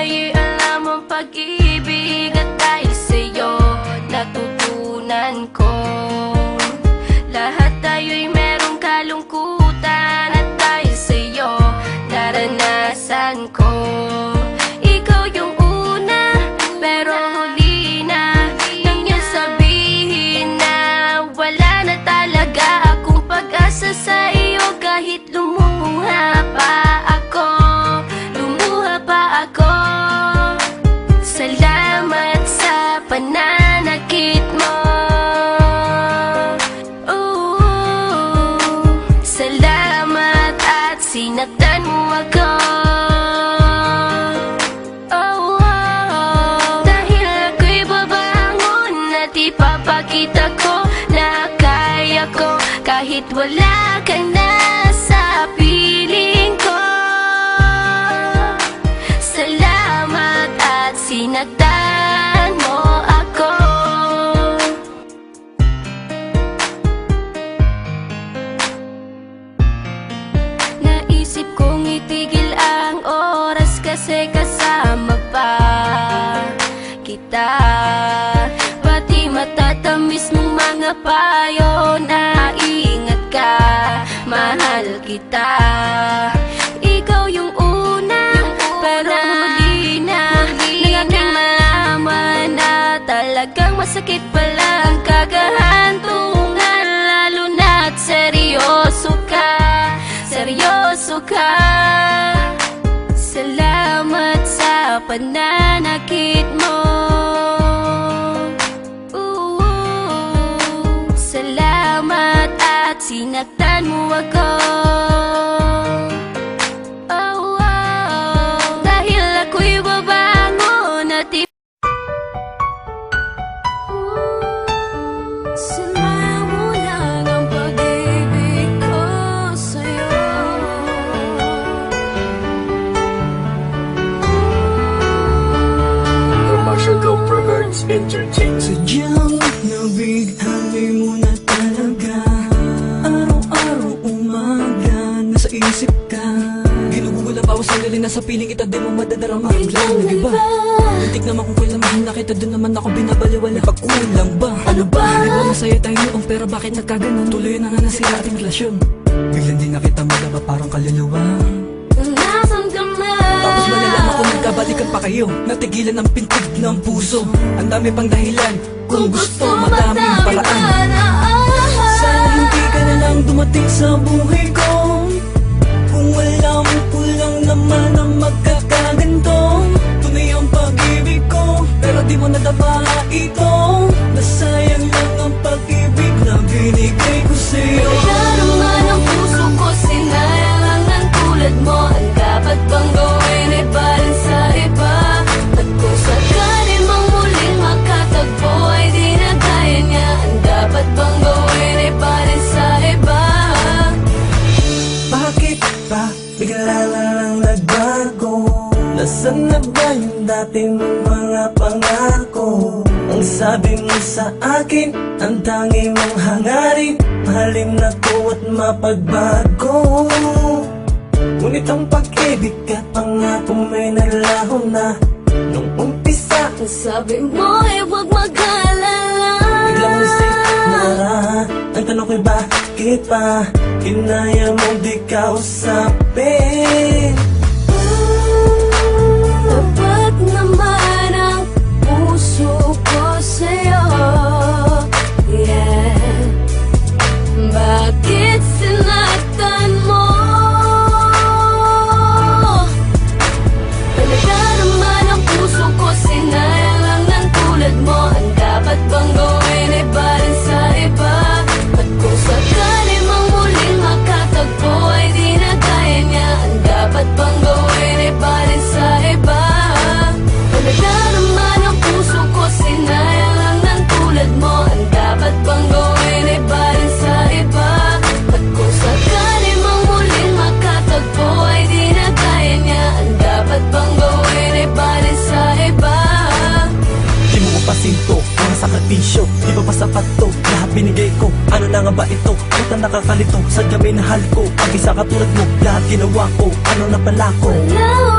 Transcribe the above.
Ay alam ang pag-ibig At dahil sa'yo natutunan ko. Lahat tayo'y merong kalungkutan At dahil sa'yo naranasan ko. Ikaw yung una pero huli na Nang sabihin na Wala na talaga akong pag-asa sa kahit wala ka na sa piling ko. Salamat at sinaktan mo ako. Naisip kong itigil ang oras kasi kasama pa kita Pati matatamis mong mga payo kita. Ikaw yung una, pero huli na Nang aking malaman na talagang masakit pala ang kagahantungan Lalo na't seryoso ka. Seryoso ka. Salamat sa pananakit mo. Salamat at sinaktan mo ako Sadyang nabighani mo na talaga. Araw-araw umaga Nasa isip ka. Ginugugol ang bawat sandali Nasa piling kita Di mo madadarama Ang lang nag-iba. Muntik naman kung kailan mahal na kita Doon naman ako binabaliwala. Pagkulang ba? Ano ba? Di ba? Masaya tayo noon Pero bakit nagkaganon? Tuloy na nga nasira ating relasyon. Biglang di nakita mo ba parang kaluluwa kayo Natigilan ang pintig ng puso. Ang dami pang dahilan Kung gusto madaming paraan. Sana hindi ka na lang dumating sa buhay ko. Kung alam ko lang naman ang magkakaganto. Tunay ang pag-ibig ko Pero di mo nadama ito. Nasayang lang ang pag-ibig na binigay ang tangi mong hangarin Mahalin na ko at mapagbago. Ngunit ang pag-ibig at pangako may nalaho na. Nung umpisa, Ang sabi mo ay huwag mag-alala. Biglang isip na Ang tanong ko'y bakit pa Kinaya mo di kausapin na nga ba ito, puta nakakalito? Sadya may nahal ko, ang isa katulad mo Lahat ginawa ko, ano na pala ko? Wala